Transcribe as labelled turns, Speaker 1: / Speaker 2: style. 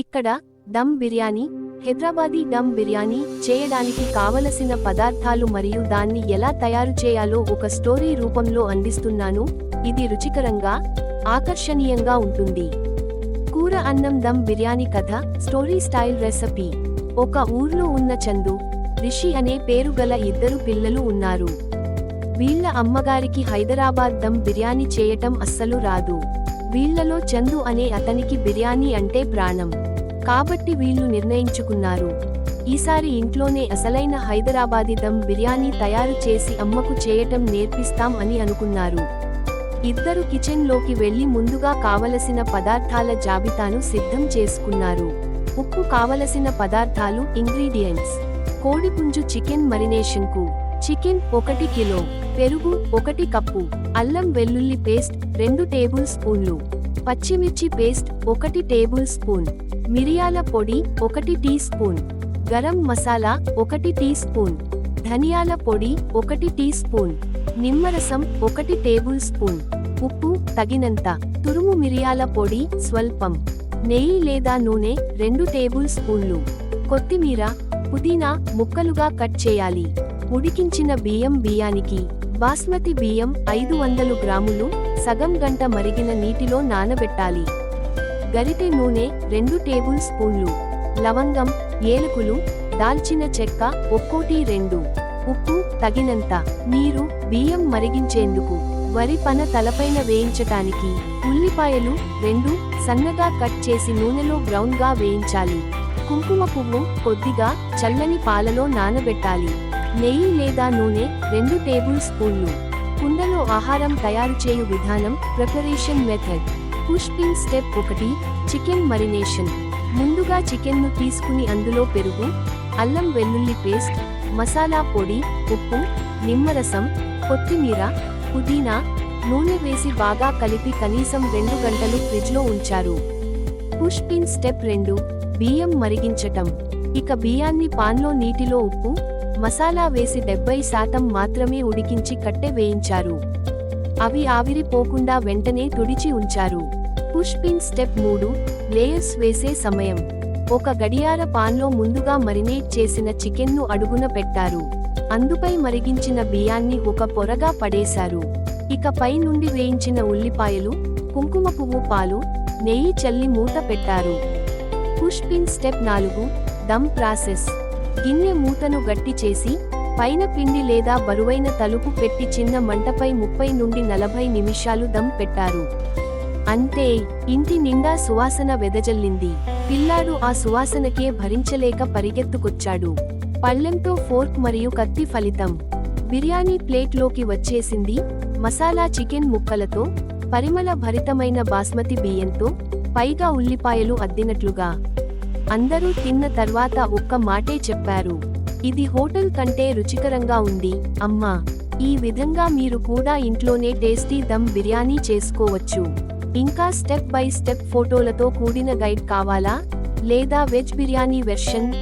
Speaker 1: ఇక్కడ దమ్ బిర్యానీ హైదరాబాదీ దమ్ బిర్యానీ చేయడానికి కావలసిన పదార్థాలు మరియు దాన్ని ఎలా తయారు చేయాలో ఒక స్టోరీ రూపంలో అందిస్తున్నాను. ఇది రుచికరంగా ఆకర్షణీయంగా ఉంటుంది. కూర అన్నం దమ్ బిర్యానీ కథ స్టోరీ స్టైల్ రెసిపీ. ఒక ఊర్లో ఉన్న చందు రిషి అనే పేరు గల ఇద్దరు పిల్లలు ఉన్నారు. వీళ్ళ అమ్మగారికి హైదరాబాద్ దమ్ బిర్యానీ చేయటం అస్సలు రాదు. వీళ్ళలో చందు అనే అతనికి బిర్యానీ అంటే ప్రాణం. కాబట్టి వీళ్ళు నిర్ణయించుకున్నారు. ఈసారి ఇంట్లోనే అసలైన హైదరాబాదీ దమ్ బిర్యానీ తయారు చేసి అమ్మకు చేయటం నేర్పిస్తాం అని అనుకున్నారు. ఇద్దరు కిచెన్లోకి వెళ్ళి ముందుగా కావలసిన పదార్థాల జాబితాను సిద్ధం చేసుకున్నారు. ఉప్పు కావలసిన పదార్థాలు ఇంగ్రీడియంట్స్. కోడిపుంజు చికెన్ మరినేషన్కు చికెన్ ఒకటి కిలో పెరుగు ఒకటి కప్పు అల్లం వెల్లుల్లి పేస్ట్ రెండు టేబుల్ స్పూన్లు పచ్చిమిర్చి పేస్ట్ ఒకటి టేబుల్ స్పూన్ మిరియాల పొడి ఒకటి టీ స్పూన్ గరం మసాలా ఒకటి టీ స్పూన్ ధనియాల పొడి ఒకటి టీ స్పూన్ నిమ్మరసం ఒకటి టేబుల్ స్పూన్ ఉప్పు తగినంత తురుము మిరియాల పొడి స్వల్పం నెయ్యి లేదా నూనె రెండు టేబుల్ స్పూన్లు కొత్తిమీర పుదీనా ముక్కలుగా కట్ చేయాలి. ఉడికించిన బియ్యం బియ్యానికి బాస్మతి బియ్యం ఐదు వందలు గ్రాములు సగం గంట మరిగిన నీటిలో నానబెట్టాలి. గరిటె నూనె రెండు టేబుల్ స్పూన్లు. లవంగం ఏలకులు దాల్చిన చెక్క ఒక్కోటి రెండు. ఉప్పు తగినంత. నీరు బియ్యం మరిగించేందుకు. వరి పన తలపైన వేయించటానికి ఉల్లిపాయలు రెండు సన్నగా కట్ చేసి నూనెలో బ్రౌన్గా వేయించాలి. కుంకుమ పువ్వు కొద్దిగా చల్లని పాలలో నానబెట్టాలి. నెయ్యి లేదా నూనె రెండు టేబుల్ స్పూన్లు. కుండలో ఆహారం తయారు చేయు విధానం ప్రిపరేషన్ మెథడ్. పుష్పింగ్ స్టెప్ ఒకటి చికెన్ మరినేషన్ ముందుగా చికెన్ను తీసుకుని అందులో పెరుగు అల్లం వెల్లుల్లి పేస్ట్ మసాలా పొడి ఉప్పు నిమ్మరసం కొత్తిమీర పుదీనా నూనె వేసి బాగా కలిపి కనీసం రెండు గంటలు ఫ్రిడ్జ్లో ఉంచారు. పుష్పిన్ స్టెప్ రెండు బియ్యం మరిగించటం. ఇక బియ్యాన్ని పాన్లో నీటిలో ఉప్పు మసాలా వేసి డెబ్బై శాతం మాత్రమే ఉడికించి కట్టె వేయించారు. అవి ఆవిరిపోకుండా వెంటనే తుడిచి ఉంచారు. పుష్పిన్ స్టెప్ మూడు లేయర్స్ వేసే సమయం. ఒక గడియార పాన్లో ముందుగా మరినేట్ చేసిన చికెన్ను అడుగున పెట్టారు. అందుపై మరిగించిన బియ్యాన్ని ఒక పొరగా పడేశారు. ఇక పై నుండి వేయించిన ఉల్లిపాయలు కుంకుమ పువ్వు పాలు నెయ్యి చల్లి మూత పెట్టారు. పుష్పిన్ స్టెప్ నాలుగు దమ్ ప్రాసెస్. గిన్నె మూతను గట్టి చేసి పైన పిండి లేదా బరువైన తలుపు పెట్టి చిన్న మంటపై ముప్పై నుండి నలభై నిమిషాలు దమ్ పెట్టారు. అంతే ఇంటి నిండా సువాసన వెదజల్లింది. పిల్లాడు ఆ సువాసనకే భరించలేక పరిగెత్తుకొచ్చాడు. పళ్ళెంతో ఫోర్క్ మరియు కత్తి ఫలితం. బిర్యానీ ప్లేట్లోకి వచ్చేసింది. మసాలా చికెన్ ముక్కలతో పరిమళ భరితమైన బాస్మతి బియ్యంతో పైగా ఉల్లిపాయలు అద్దినట్లుగా. అందరూ తిన్న తర్వాత ఒక్క మాటే చెప్పారు. ఇది హోటల్ కంటే రుచికరంగా ఉంది. అమ్మా ఈ విధంగా మీరు కూడా ఇంట్లోనే టేస్టీ దమ్ బిర్యానీ చేసుకోవచ్చు. ఇంకా స్టెప్ బై స్టెప్ ఫోటోలతో కూడిన గైడ్ కావాలా? లేదా వెజ్ బిర్యానీ వెర్షన్?